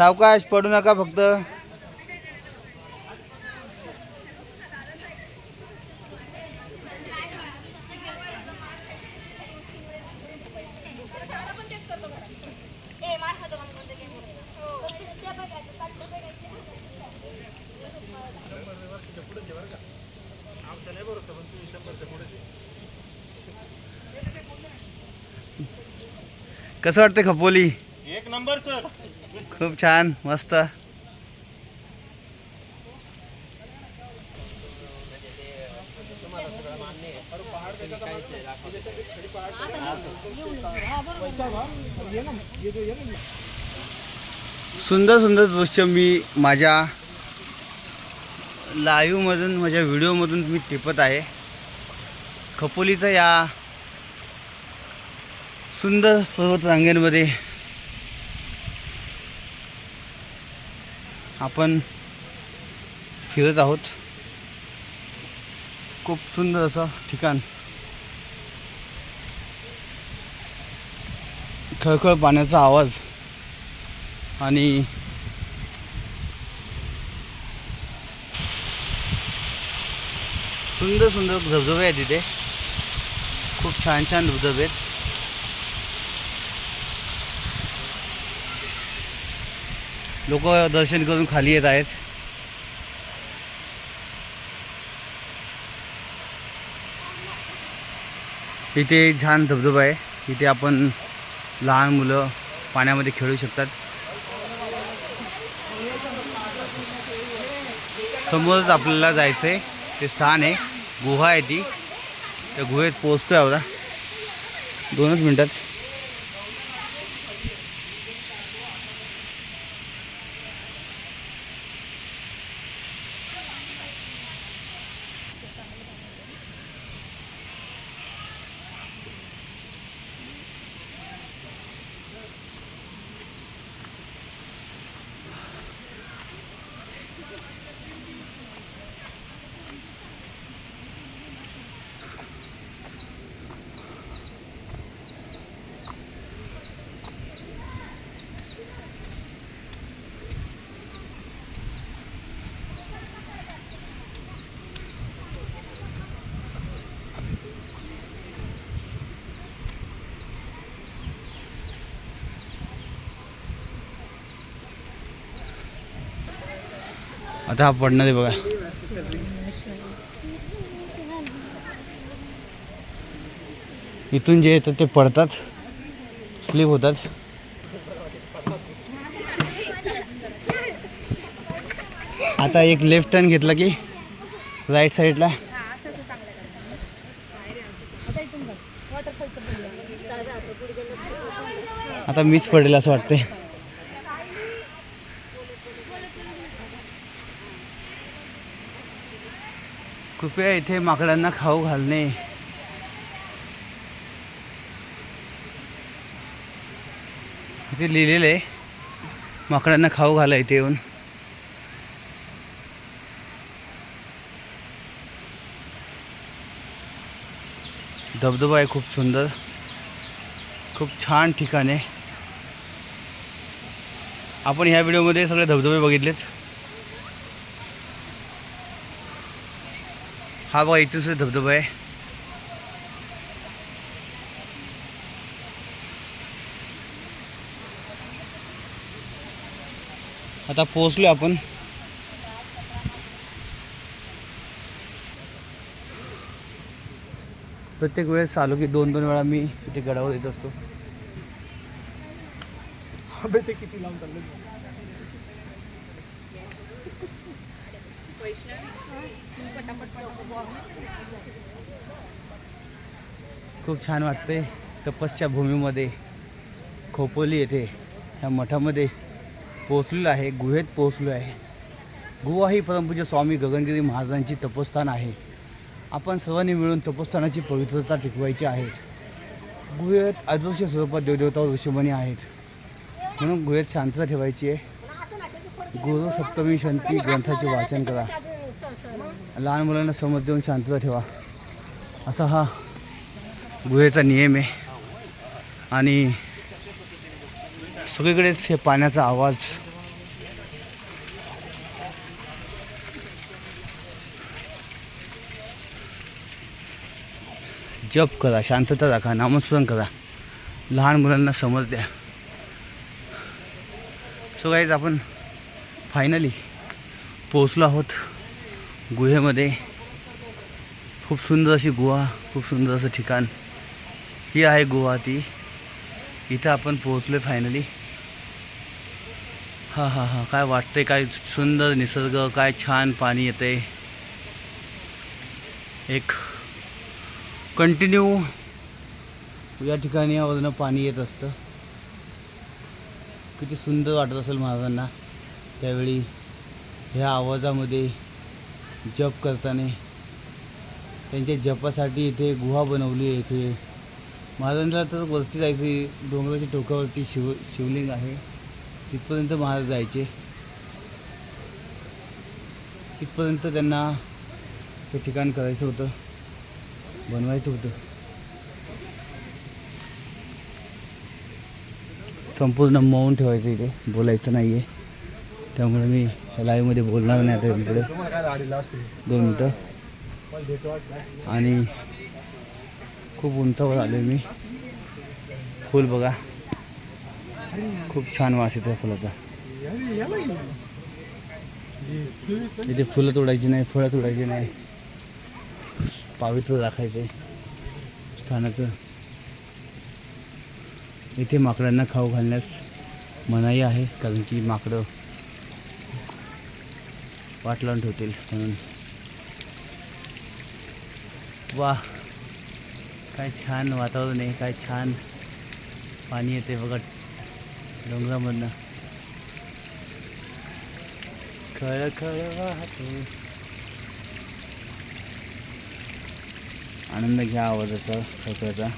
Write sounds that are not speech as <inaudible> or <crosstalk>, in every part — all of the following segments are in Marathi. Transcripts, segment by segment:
सावकाश पडू नका फक्त. कसं वाटतं खपोली? एक नंबर सर. खूप छान मस्त. सुंदर सुंदर दृश्य मी माझ्या लाईव्हमधून माझ्या व्हिडिओमधून मी टिपत आहे. खपोलीचं या सुंदर पर्वत रांगेमध्ये आपण फिरत आहोत. खूप सुंदर असं ठिकाण. खळखळ पाण्याचा आवाज आणि सुंदर सुंदर धबधबे आहेत तिथे. खूप छान छान धबधबे आहेत. लोक दर्शन करून खाली येत आहेत. इथे छान धबधबा आहे. इथे आपण लहान मुलं पाण्यामध्ये खेळू शकतात. समोरच आपल्याला जायचं आहे ते स्थान आहे. गुहा आहे ती. त्या गुहेत पोचतोय आता दोनच मिनटात. आता हा पडणार आहे बघा. इथून जे येतात ते पडतात. स्लिप होतात. आता एक लेफ्ट टर्न घेतला की राईट साईडला आता मीच पडेल असं वाटतंय. कृपया इथे माकडांना खाऊ घालणे. इथे लिहिलेलं आहे माकडांना खाऊ घाला इथे येऊन. धबधबा आहे खूप सुंदर. खूप छान ठिकाण आहे. आपण ह्या व्हिडिओमध्ये सगळे धबधबे बघितलेत. हा बघा इथून सुद्धा धबधबा आहे. आता पोहोचलो आपण. प्रत्येक वेळेस आलो की दोन दोन वेळा मी इथे गडावर येत असतो. किती लांब खूप छान वाटते तपस्या भूमीमध्ये खोपोली येथे ह्या मठामध्ये पोचलेलो आहे गुहेत पोचलो आहे. गुहा ही परमपूज्य स्वामी गगनगिरी महाराजांची तपोस्थान आहे. आपण सर्वांनी मिळून तपोस्थानाची पवित्रता टिकवायची आहे. गुहेत अदृश्य स्वरूपात देवदेवता ऋषीमणी आहेत. म्हणून गुहेत शांतता ठेवायची आहे. गुरु सप्तमी शांती ग्रंथाचे वाचन करा. लहान मुलांना समज देऊन शांतता ठेवा. असा हा गुहेचा नियम आहे. आणि सगळीकडेच हे पाण्याचा आवाज जप करा शांतता राखा नामस्मरण करा. लहान मुलांना समज द्या. सो आपण फायनली पोचलो आहोत गुहेमध्ये. खूप सुंदर अशी गुहा खूप सुंदर असं ठिकाण. ही आहे गुहा ती. इथं आपण पोहोचलो आहे फायनली हां हां हां. काय वाटतंय? काय सुंदर निसर्ग काय छान पाणी येते एक कंटिन्यू या ठिकाणी यावरनं पाणी येत असतं. किती सुंदर वाटत असेल महाराजांना. त्यावेळी ह्या आवाजामध्ये जप करताना त्यांच्या जपासाठी इथे गुहा बनवली आहे इथे. महाराजांना तर वरती जायची डोंगराच्या टोकावरती शिव शिवलिंग आहे. तिथपर्यंत महाराज जायचे. तिथपर्यंत त्यांना ते ठिकाण करायचं होतं. बनवायचं होतं. संपूर्ण मौन ठेवायचं इथे. बोलायचं नाही आहे त्यामुळे मी लाईव्हमध्ये बोलणार नाही आता इकडे. दोन मिनटं. आणि खूप उंचावर आलो मी. फुल बघा. खूप छान वास येतो फुलाचा. इथे फुलं तोडायची नाही फळं तोडायची नाही. पावित्र राखायचे स्थानाचं. इथे माकडांना खाऊ घालण्यास मनाई आहे कारण की माकडं वाट लावून ठेवतील म्हणून. वा काय छान वातावरण आहे काय छान पाणी येते बघा डोंगरामधनं. खळ खळ वाहते. आनंद घ्या आवाजाचा खळखळाचा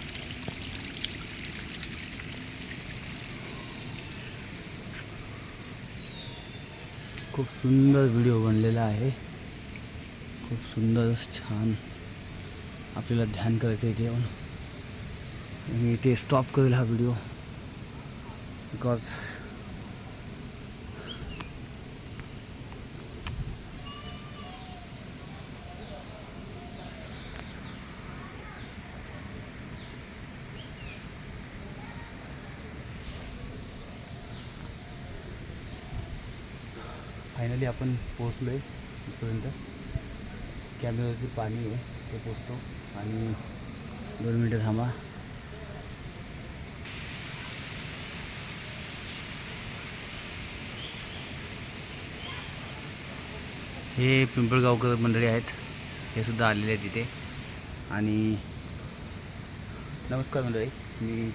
खूप सुंदर व्हिडिओ बनलेला आहे. खूप सुंदर छान. आपल्याला ध्यान करायचं इथे येऊन मी इथे स्टॉप करेल हा व्हिडिओ. बिकॉज फायनली आपण पोचलो आहे इथपर्यंत कॅमेरावरती पाणी आहे ते पोचतो आणि दोन मिनटं थांबा. हे पिंपळगावकर मंडळी आहेत. हे सुद्धा आलेले आहेत तिथे आणि नमस्कार मंडळी मी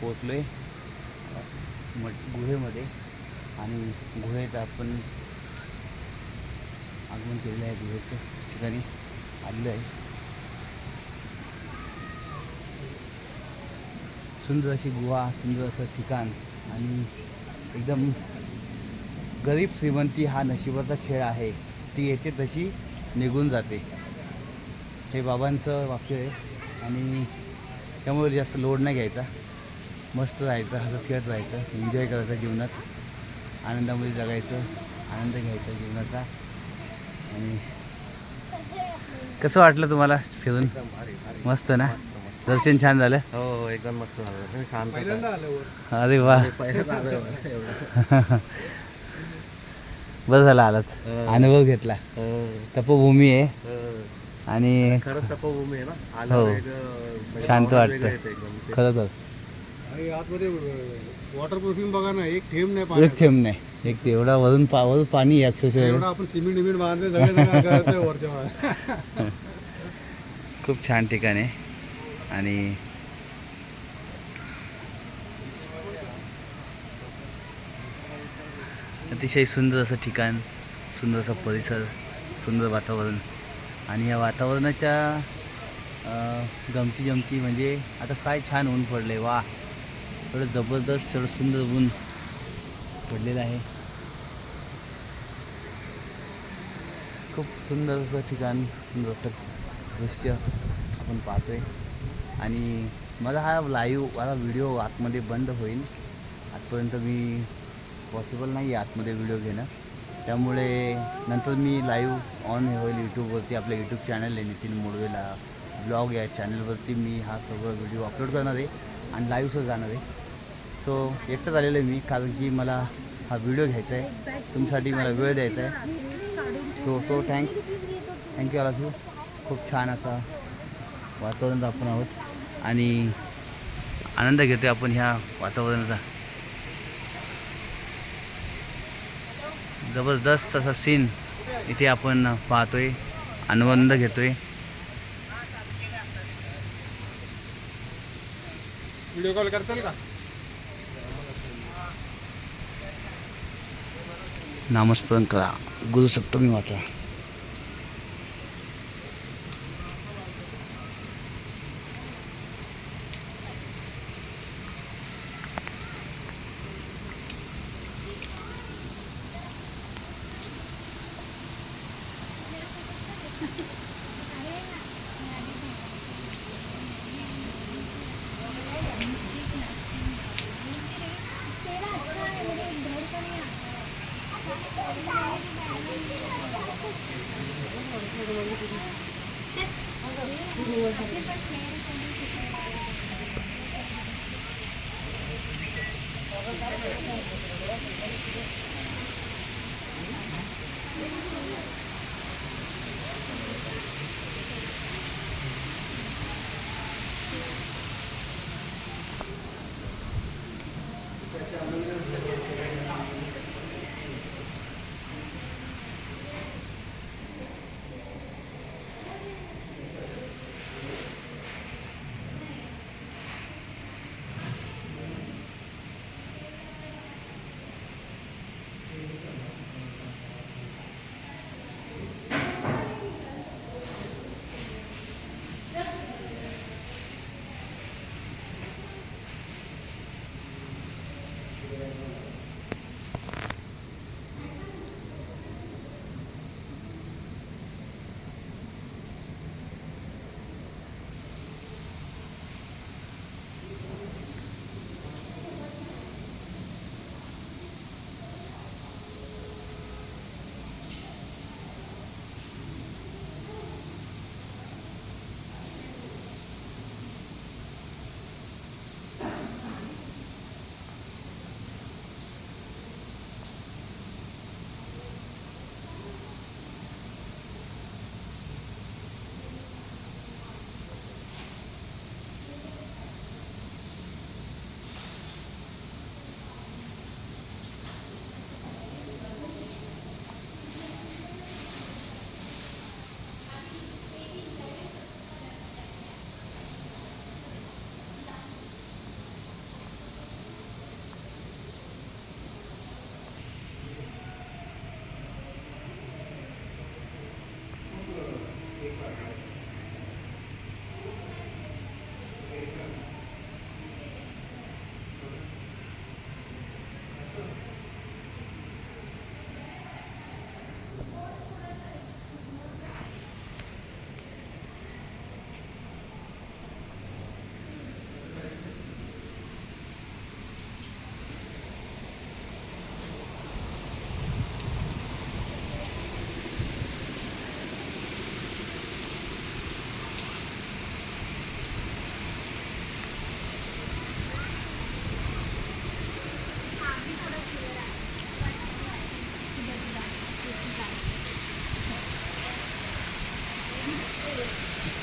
पोचलो आहे म गुहेमध्ये. आणि गुहेत आपण आगमन केलेलं आहे गुहेच्या ठिकाणी. आलेलं आहे. सुंदर अशी गुहा सुंदर असं ठिकाण आणि एकदम गरीब श्रीमंती हा नशिबाचा खेळ आहे. ती येते तशी निघून जाते. हे बाबांचं वाक्य आहे आणि त्यामुळे जास्त लोड नाही घ्यायचा. मस्त राहायचं हसत खेळत राहायचं एन्जॉय करायचं जीवनात. आनंदामध्ये जगायचं आनंद घ्यायचा जीवनाचा. आणि कसं वाटलं तुम्हाला फिरून? मस्त ना? दर्शन छान झालं? हो एकदम मस्त झालं. शांत अरे वा. <laughs> बरं झालं आलात. हो. अनुभव घेतला. तपोभूमी आहे. आणि खरंच तपोभूमी आहे ना? हो. म्हणजे शांत वाटतं. वेगळं येतं एकदम. ते- खरोखर आणि आतमध्ये वॉटर प्रूफिंग बघा ना एक थेंब नाही एक थेंब नाही. एक ते एवढा वरून पा वरून पाणी आहे अक्षरशः एवढं आपण सिमेंट विमेंट बांधले सगळे वरच्या वर. <laughs> खूप छान ठिकाण आहे. आणि अतिशय सुंदर असं ठिकाण सुंदर असा परिसर सुंदर वातावरण. आणि या वातावरणाच्या अं, गमती जमती म्हणजे आता काय छान ऊन पडलं वा थोडं जबरदस्त सड सुंदर ऊन पडलेलं आहे. खूप सुंदर असं ठिकाण सुंदर असं दृश्य आपण पाहतोय. आणि मला हा लाईव्ह वाला व्हिडिओ आतमध्ये बंद होईल. आजपर्यंत मी पॉसिबल नाही आहे आतमध्ये व्हिडिओ घेणं. त्यामुळे नंतर मी लाईव्ह ऑन होईल यूट्यूबवरती आपलं यूट्यूब चॅनल आहे नितीन मोडवेला ब्लॉग या चॅनलवरती मी हा सगळं व्हिडिओ अपलोड करणार आहे. आणि लाईव्हसुद्धा जाणार आहे. सो एकटंच आलेलो आहे मी कारण की मला हा व्हिडिओ घ्यायचा आहे. तुमच्यासाठी मला वेळ द्यायचा आहे. सो सो थँक्स थँक्यू आला तू खूप छान असा वातावरणात आपण आहोत. आणि आनंद घेतो आपण ह्या वातावरणाचा. जबरदस्त असा सीन इथे आपण पाहतोय. आनंद घेतोय. व्हिडिओ कॉल करताल का? नामस्मरण करा. गुरुसप्तमी वाचा. सप्तमी वाचा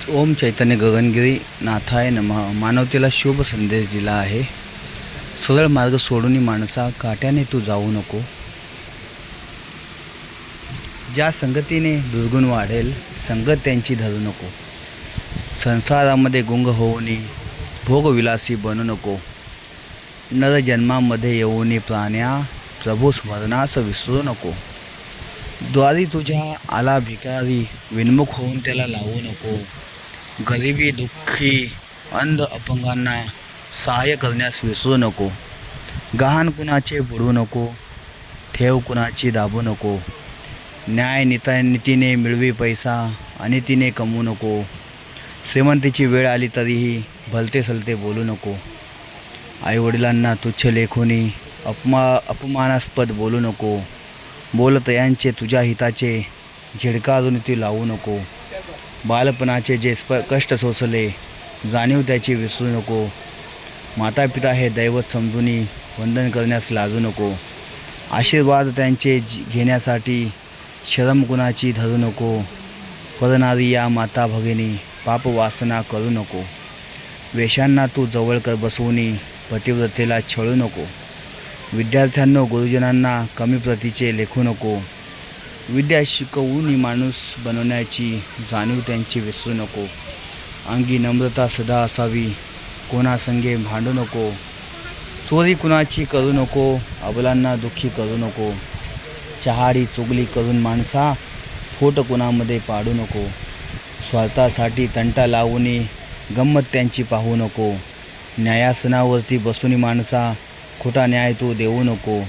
ओम चैतन्य गगनगिरी नाथाय नमः. मानवतेला शुभ संदेश दिला आहे. सरळ मार्ग सोडून माणसा काट्याने तू जाऊ नको. ज्या संगतीने दुर्गुण वाढेल संगत त्यांची धरू नको. संसारामध्ये गुंग होऊनी भोगविलासी बनू नको. नर जन्मामध्ये येऊनी प्राण्या प्रभू स्मरणास विसरू नको. द्वारी तुझ्या आला भिकारी विनमुख होऊन त्याला लावू नको. गरिबी दुःखी अंध अपंगांना सहाय्य करण्यास विसरू नको. गहाण कुणाचे बुडू नको. ठेव कुणाची दाबू नको. न्याय निता नीतीने मिळवी पैसा अनितीने कमवू नको. श्रीमंतीची वेळ आली तरीही भलते सलते बोलू नको. आईवडिलांना तुच्छ लेखोनी अपमा अपमानास्पद बोलू नको. बोलत यांचे तुझ्या हिताचे झिडकारून ती लावू नको. बालपणाचे जे स्प कष्ट सोसले जाणीव त्याची विसरू नको. माता पिता हे दैवत समजूनी वंदन करण्यास लाजू नको. आशीर्वाद त्यांचे जी- घेण्यासाठी शरम कुणाची धरू नको. करणारी या माता भगिनी पाप वासना करू नको. वेशांना तू जवळ कर बसवूनी पतिव्रतेला छळू नको. विद्यार्थ्यांनो गुरुजनांना कमी प्रतीचे लेखू नको. विद्या शिकवून माणूस बनवण्याची जाणीव त्यांची विसरू नको. अंगी नम्रता सदा असावी. कोणासंगे भांडू नको. चोरी कुणाची करू नको. अबलांना दुःखी करू नको. चहाडी चुगली करून माणसा फोट कुणामध्ये पाडू नको. स्वार्थासाठी तंटा लावून गंमत त्यांची पाहू नको. न्यायासनावरती बसून माणसा खोटा न्याय तू देऊ नको.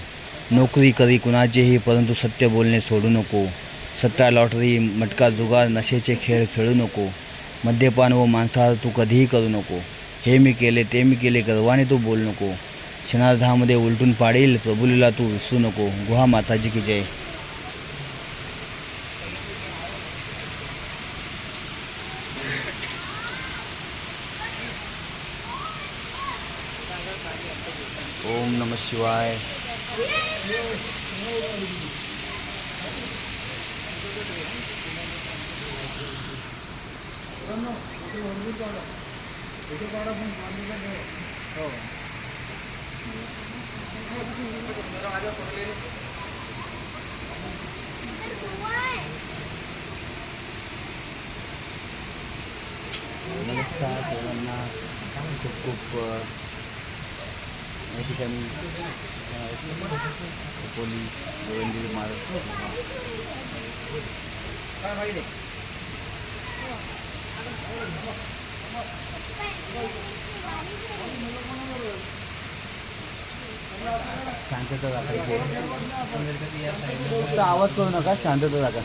नोकरी करी कुणाचेही परंतु सत्य बोलणे सोडू नको. सत्ता लॉटरी मटका जुगार नशेचे खेळ खेळू नको. मद्यपान व मांसाहार तू कधीही करू नको. हे मी केले ते मी केले गर्वाने तू बोलू नको. क्षणार्धामध्ये उलटून पाडील प्रभुलीला तू विसरू नको. गुहा माताजी की जय. ओम नम शिवाय। नमस्कार सर्वांना. खूप खूप ठिकाणी पोली गोविंदी महाराज शांतता राखायची फक्त आवाज करू नका शांतता राखा